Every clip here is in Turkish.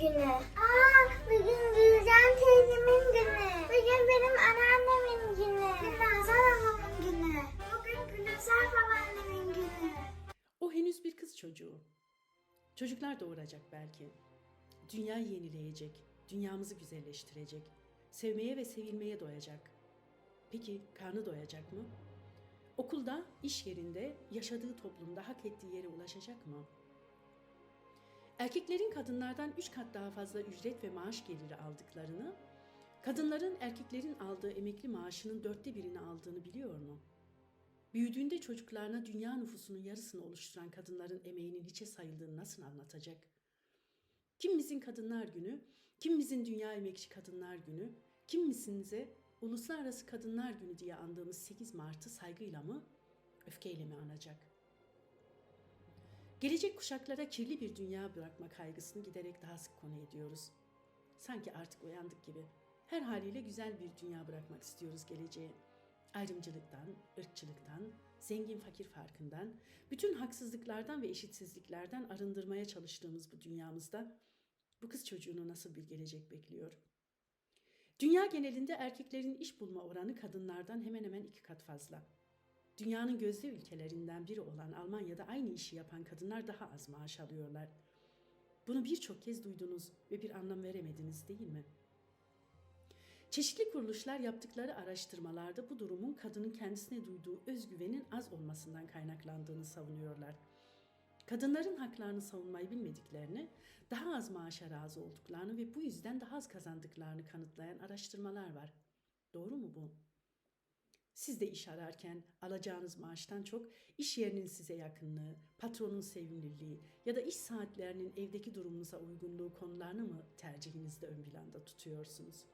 günü. Aa, bugün Gülcan teyzemin günü. Bugün benim anneannemin günü. Bugün Nazan anamın günü. Bugün Gülümser babaannemin günü. O henüz bir kız çocuğu. Çocuklar doğuracak belki. Dünya yenileyecek, dünyamızı güzelleştirecek. Sevmeye ve sevilmeye doyacak. Peki karnı doyacak mı? Okulda, iş yerinde, yaşadığı toplumda hak ettiği yere ulaşacak mı? Erkeklerin kadınlardan üç kat daha fazla ücret ve maaş geliri aldıklarını, kadınların erkeklerin aldığı emekli maaşının dörtte birini aldığını biliyor mu? Büyüdüğünde çocuklarına dünya nüfusunun yarısını oluşturan kadınların emeğinin hiçe sayıldığını nasıl anlatacak? Kimimizin Kadınlar Günü, kimimizin Dünya Emekçi Kadınlar Günü, kimimizinse Uluslararası Kadınlar Günü diye andığımız 8 Mart'ı saygıyla mı, öfkeyle mi anacak? Gelecek kuşaklara kirli bir dünya bırakma kaygısını giderek daha sık konu ediyoruz. Sanki artık uyandık gibi. Her haliyle güzel bir dünya bırakmak istiyoruz geleceğe. Ayrımcılıktan, ırkçılıktan, zengin fakir farkından, bütün haksızlıklardan ve eşitsizliklerden arındırmaya çalıştığımız bu dünyamızda bu kız çocuğunu nasıl bir gelecek bekliyor? Dünya genelinde erkeklerin iş bulma oranı kadınlardan hemen hemen iki kat fazla. Dünyanın gözde ülkelerinden biri olan Almanya'da aynı işi yapan kadınlar daha az maaş alıyorlar. Bunu birçok kez duydunuz ve bir anlam veremediniz değil mi? Çeşitli kuruluşlar yaptıkları araştırmalarda bu durumun kadının kendisine duyduğu özgüvenin az olmasından kaynaklandığını savunuyorlar. Kadınların haklarını savunmayı bilmediklerini, daha az maaşa razı olduklarını ve bu yüzden daha az kazandıklarını kanıtlayan araştırmalar var. Doğru mu bu? Siz de iş ararken alacağınız maaştan çok iş yerinin size yakınlığı, patronun sevimliliği ya da iş saatlerinin evdeki durumunuza uygunluğu konularını mı tercihinizde ön planda tutuyorsunuz?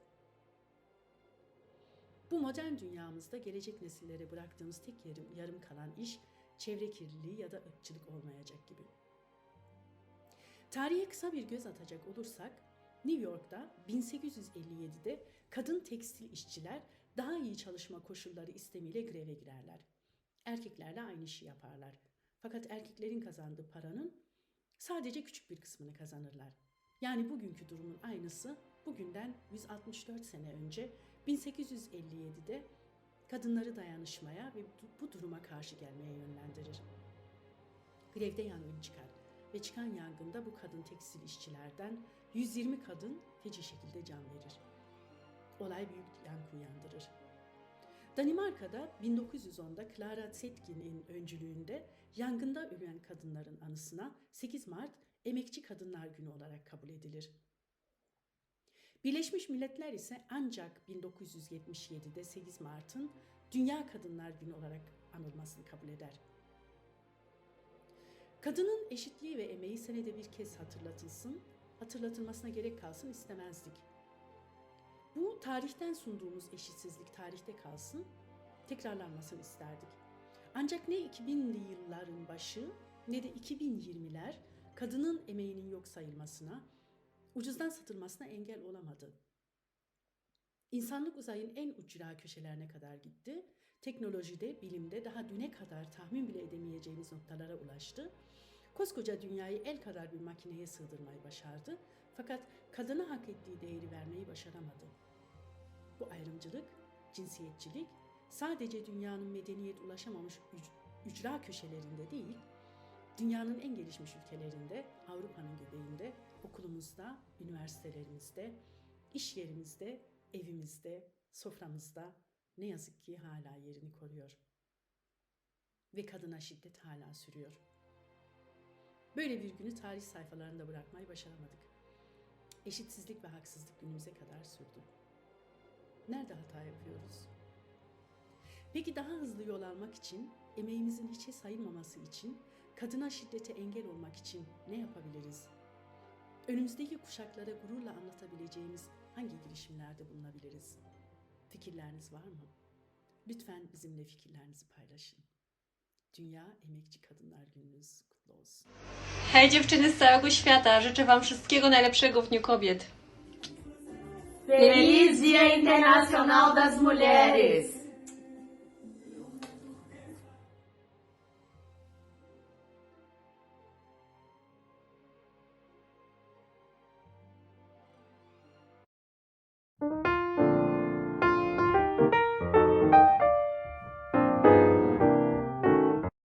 Bu modern dünyamızda gelecek nesillere bıraktığımız tek yarım, yarım kalan iş çevre kirliliği ya da ırkçılık olmayacak gibi. Tarihe kısa bir göz atacak olursak, New York'ta 1857'de kadın tekstil işçiler daha iyi çalışma koşulları istemiyle greve girerler. Erkeklerle aynı işi yaparlar. Fakat erkeklerin kazandığı paranın sadece küçük bir kısmını kazanırlar. Yani bugünkü durumun aynısı bugünden 164 sene önce 1857'de kadınları dayanışmaya ve bu duruma karşı gelmeye yönlendirir. Grevde yangın çıkar ve çıkan yangında bu kadın tekstil işçilerden 120 kadın feci şekilde can verir. Olay büyük yankı uyandırır. Danimarka'da 1910'da Clara Zetkin'in öncülüğünde yangında ölen kadınların anısına 8 Mart Emekçi Kadınlar Günü olarak kabul edilir. Birleşmiş Milletler ise ancak 1977'de 8 Mart'ın Dünya Kadınlar Günü olarak anılmasını kabul eder. Kadının eşitliği ve emeği senede bir kez hatırlatılsın, hatırlatılmasına gerek kalsın istemezdik. Bu tarihten sunduğumuz eşitsizlik tarihte kalsın, tekrarlanmasını isterdik. Ancak ne 2000'li yılların başı ne de 2020'ler kadının emeğinin yok sayılmasına, ucuzdan satılmasına engel olamadı. İnsanlık uzayın en ucra köşelerine kadar gitti. Teknolojide, bilimde daha düne kadar tahmin bile edemeyeceğimiz noktalara ulaştı. Koskoca dünyayı el kadar bir makineye sığdırmayı başardı. Fakat kadına hak ettiği değeri vermeyi başaramadı. Bu ayrımcılık, cinsiyetçilik sadece dünyanın medeniyet ulaşamamış üc- ücra köşelerinde değil, dünyanın en gelişmiş ülkelerinde, Avrupa'nın göbeğinde, okulumuzda, üniversitelerimizde, iş yerimizde, evimizde, soframızda ne yazık ki hala yerini koruyor. Ve kadına şiddet hala sürüyor. Böyle bir günü tarih sayfalarında bırakmayı başaramadık. Eşitsizlik ve haksızlık günümüze kadar sürdü. Nerede hata yapıyoruz? Peki daha hızlı yol almak için, emeğimizin hiçe sayılmaması için, kadına şiddete engel olmak için ne yapabiliriz? Önümüzdeki kuşaklara gururla anlatabileceğimiz hangi girişimlerde bulunabiliriz? Fikirleriniz var mı? Lütfen bizimle fikirlerinizi paylaşın. Dünya Emekçi Kadınlar Gününüz kutlu olsun. Hej dziewczyny z całego świata, życzę Wam wszystkiego najlepszego w Dniu Kobiet. Feliz Dia Internacional das Mulheres!